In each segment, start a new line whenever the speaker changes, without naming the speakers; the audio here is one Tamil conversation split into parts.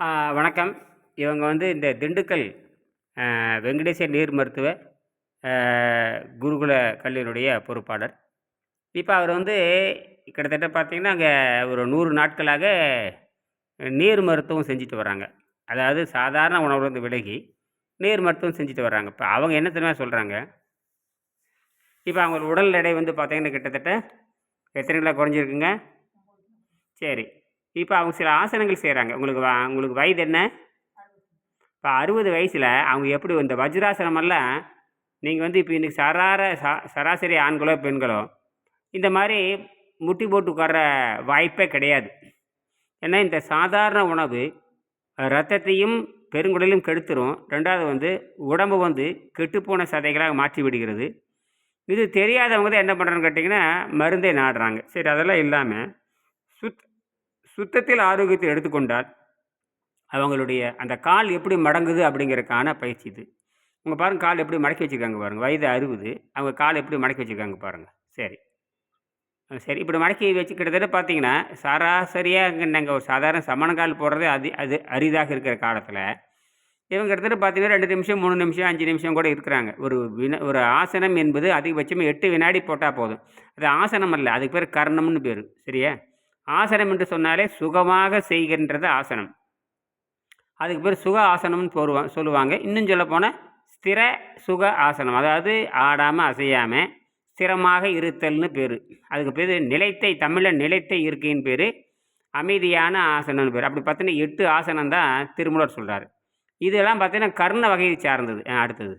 வணக்கம். இவங்க வந்து இந்த திண்டுக்கல் ஆ, வெங்கடேச நீர் மருத்துவ குருகுல கல்லூரியுடைய பொறுப்பாளர். இப்போ அவர் வந்து கிட்டத்தட்ட பார்த்தீங்கன்னா அங்கே ஒரு நூறு நாட்களாக நீர் மருத்துவம் செஞ்சுட்டு வராங்க. அதாவது சாதாரண உணவுலேருந்து விலகி நீர் மருத்துவம் செஞ்சுட்டு வர்றாங்க இப்போ அவங்க என்ன தெரியுமா சொல்கிறாங்க இப்போ அவங்க உடல் எடை வந்து பார்த்தீங்கன்னா கிட்டத்தட்ட எத்தனை கிலோ குறைஞ்சிருக்குங்க? சரி. இப்போ அவங்க சில ஆசனங்கள் செய்கிறாங்க உங்களுக்கு வா உங்களுக்கு வயது என்ன? இப்போ அறுபது வயசில் அவங்க எப்படி இந்த வஜ்ராசனமெல்லாம் நீங்கள் வந்து இப்போ இன்றைக்கி சரார சா சராசரி ஆண்களோ பெண்களோ இந்த மாதிரி முட்டி போட்டு உட்கார வாய்ப்பே கிடையாது. ஏன்னா இந்த சாதாரண உணவு ரத்தத்தையும் பெருங்குடலையும் கெடுத்துரும். ரெண்டாவது வந்து உடம்பு வந்து கெட்டுப்போன சதைகளாக மாற்றி விடுகிறது. இது தெரியாதவங்க தான் என்ன பண்ணுறாங்கன்னு கேட்டிங்கன்னா மருந்தே நாடுறாங்க. சரி அதெல்லாம் இல்லாமல் சுத் சுத்தத்தில் ஆரோக்கியத்தை எடுத்துக்கொண்டால் அவங்களுடைய அந்த கால் எப்படி மடங்குது அப்படிங்கிறதுக்கான பயிற்சி இது. உங்கள் பாருங்கள் கால் எப்படி மடக்கி வச்சுருக்காங்க பாருங்கள் வயது அறுபது. அவங்க கால் எப்படி மடக்கி வச்சுருக்காங்க பாருங்கள் சரி. சரி. இப்படி மடக்கி வச்சு கிட்டத்தட்ட பார்த்தீங்கன்னா சராசரியாக நாங்கள் ஒரு சாதாரண சமண கால் போடுறது அது அது அரிதாக இருக்கிற காலத்தில் இவங்க கிட்டத்தட்ட பார்த்தீங்கன்னா ரெண்டு நிமிஷம் மூணு நிமிஷம் அஞ்சு நிமிஷம் கூட இருக்கிறாங்க. ஒரு வினா ஒரு ஆசனம் என்பது அதிகபட்சமாக எட்டு வினாடி போட்டால் போதும். அது ஆசனம் அல்ல. அதுக்கு பேர் கர்ணம்னு பேர். சரியா? ஆசனம் என்று சொன்னாலே சுகமாக செய்கின்றது ஆசனம். அதுக்கு பேர் சுக ஆசனம்னு போடுவா சொல்லுவாங்க. இன்னும் சொல்லப்போனால் ஸ்திர சுக ஆசனம் அதாவது ஆடாமல் அசையாமல் ஸ்திரமாக இருத்தல்னு பேர். அதுக்கு பேர் நிலைத்தை தமிழில் நிலைத்தை இருக்கைன்னு பேர் அமைதியான ஆசனம்னு பேர். அப்படி பார்த்தீங்கன்னா எட்டு ஆசனம் தான் திருமூலர் சொல்கிறார் இதெல்லாம் பார்த்தீங்கன்னா கர்ண வகையை சார்ந்தது அடுத்தது.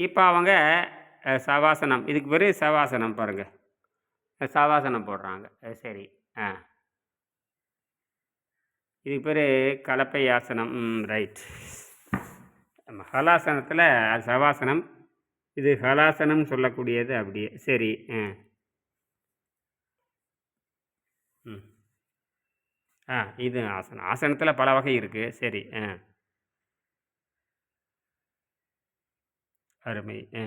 இப்போ அவங்க சவாசனம் இதுக்கு பேர் சவாசனம் பாருங்கள் சவாசனம் போடுறாங்க. சரி. ஆ இதுக்கு பேர் கலப்பை ஆசனம் ம் ரைட். ஹலாசனத்தில் சவாசனம். இது ஹலாசனம் சொல்லக்கூடியது அப்படியே. சரி. ஆ ம். ஆ இது ஆசனம். ஆசனத்தில் பல வகை இருக்குது சரி. ஆ அருமை ஆ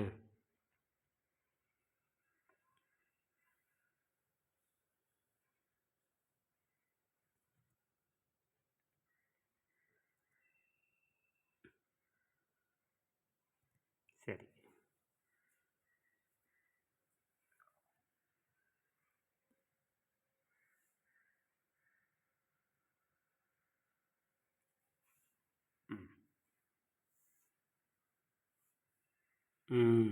சரி ம் ம்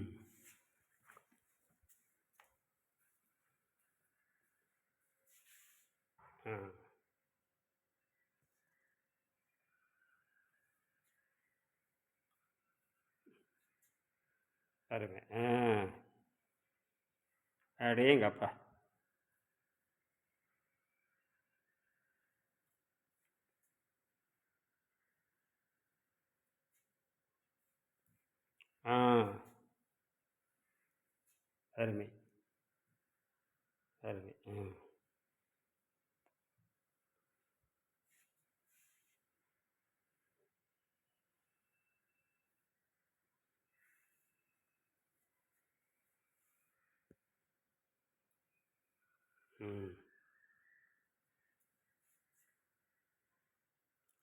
ஆ அருமை ஆ அடேங்கப்பா ஆ அருமை. அருமை. ம் ம்.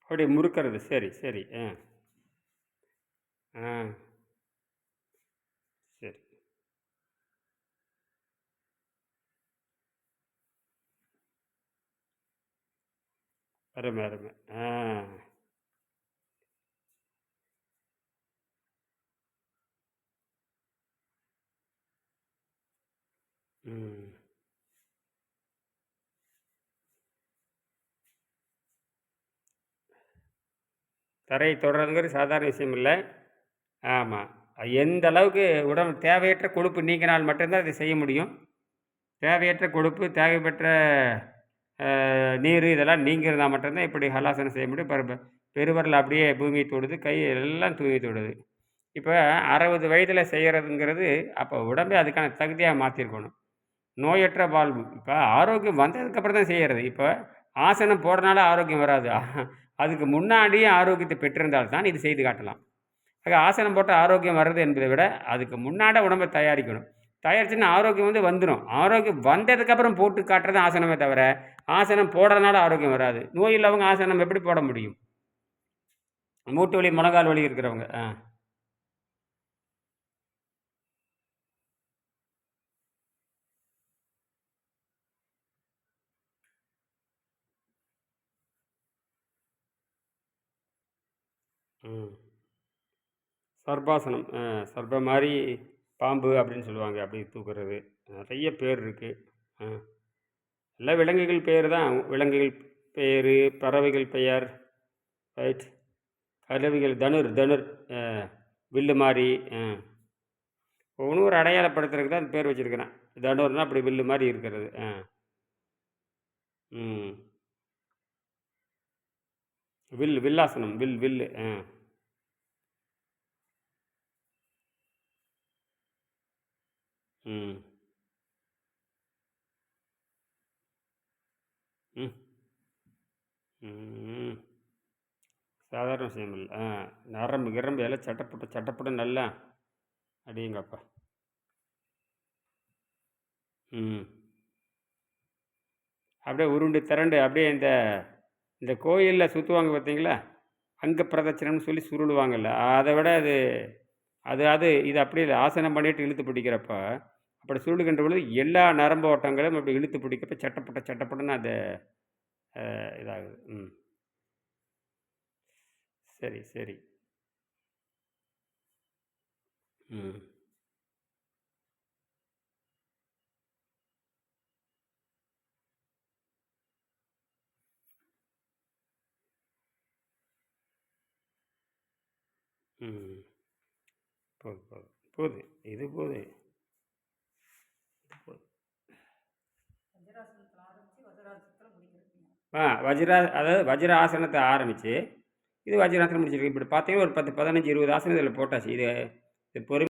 அப்படி முறுக்கிறது. சரி சரி. ஆ. ஆ சரி அருமை அருமை. ஆ. ம். தரையை தொடர்றதுங்கிறது சாதாரண விஷயம் இல்லை. ஆமாம் எந்த அளவுக்கு உடம்பு தேவையற்ற கொழுப்பு நீக்கினால் மட்டும்தான் இதை செய்ய முடியும். தேவையற்ற கொழுப்பு தேவைப்பட்ட நீர் இதெல்லாம் நீங்கிறதா மட்டும்தான் இப்படி ஹலாசனம் செய்ய முடியும். பெரு பெருவரில் அப்படியே பூமியை தொடுது கை எல்லாம் தூங்கி தொடுது. இப்போ அறுபது வயதில் செய்கிறதுங்கிறது அப்போ உடம்பே அதுக்கான தகுதியாக மாற்றிருக்கணும் நோயற்ற வாழ்வு. இப்போ ஆரோக்கியம் வந்ததுக்கப்புறம் தான் செய்கிறது இப்போ ஆசனம் போடுறனால ஆரோக்கியம் வராது. அதுக்கு முன்னாடியே ஆரோக்கியத்தை பெற்றிருந்தால் தான் இது செய்து காட்டலாம். ஆக ஆசனம் போட்டு ஆரோக்கியம் வர்றது என்பதை விட அதுக்கு முன்னாடி உடம்பை தயாரிக்கணும். தயாரிச்சுன்னா ஆரோக்கியம் வந்து வந்துடும் ஆரோக்கியம் வந்ததுக்கப்புறம் போட்டு காட்டுறது ஆசனமே தவிர ஆசனம் போடுறதுனால ஆரோக்கியம் வராது. நோய் இல்லாதவங்க ஆசனம் எப்படி போட முடியும்? மூட்டு வலி முழங்கால் வலி இருக்கிறவங்க ஆ. சர்பாசனம் ஆ சர்ப மாதிரி பாம்பு அப்படின்னு சொல்லுவாங்க அப்படி தூக்குறது. நிறைய பேர் இருக்குது ஆ. எல்லாம் விலங்குகள் பேர் தான். விலங்குகள் பேர் பறவைகள் பெயர் ரைட் கருவிகள் தனுர் தனுர் ஆ, வில்லு மாதிரி ஆ. ஒவ்வொன்றும் ஒரு அடையாளப்படுத்துறதுக்கு தான் பேர் வச்சுருக்கிறேன். தனுர்னா அப்படி வில்லு மாதிரி இருக்கிறது ஆ. ம். வில் வில்லாசனம் வில் வில்லு ஆ. ம். ம். ம். சாதாரண விஷயம் இல்லை. ஆ நரம்பு கிரம்பு எல்லாம் சட்டப்பட்டு சட்டப்பட்டு நல்லா அடியுங்கப்பா. ம். அப்படியே உருண்டு திரண்டு அப்படியே இந்த இந்த கோயிலில் சுற்றுவாங்க பார்த்தீங்களா அங்க பிரதட்சணம்னு சொல்லி சுருளுவாங்கல்ல. அதை விட அது அது அது இது அப்படி இல்லை. ஆசனம் பண்ணிட்டு இழுத்து பிடிக்கிறப்ப அப்படி சுருளுகின்ற பொழுது எல்லா நரம்பு ஓட்டங்களும் அப்படி இழுத்து பிடிக்கப்ப சட்டப்பட்ட சட்டப்பட்டன்னு அது இதாகுது. ம். சரி சரி. ம். ம். போது போது போகுது இது போகுது ஆ வஜ்ரா அதாவது வஜ்ர ஆசனத்தை ஆரம்பித்து இது வஜ்ராசனம் முடிச்சிருக்கு. இப்படி பார்த்தீங்கன்னா ஒரு பத்து பதினஞ்சு இருபது ஆசனம் இதில் போட்டாச்சு. இது இது பொறுமை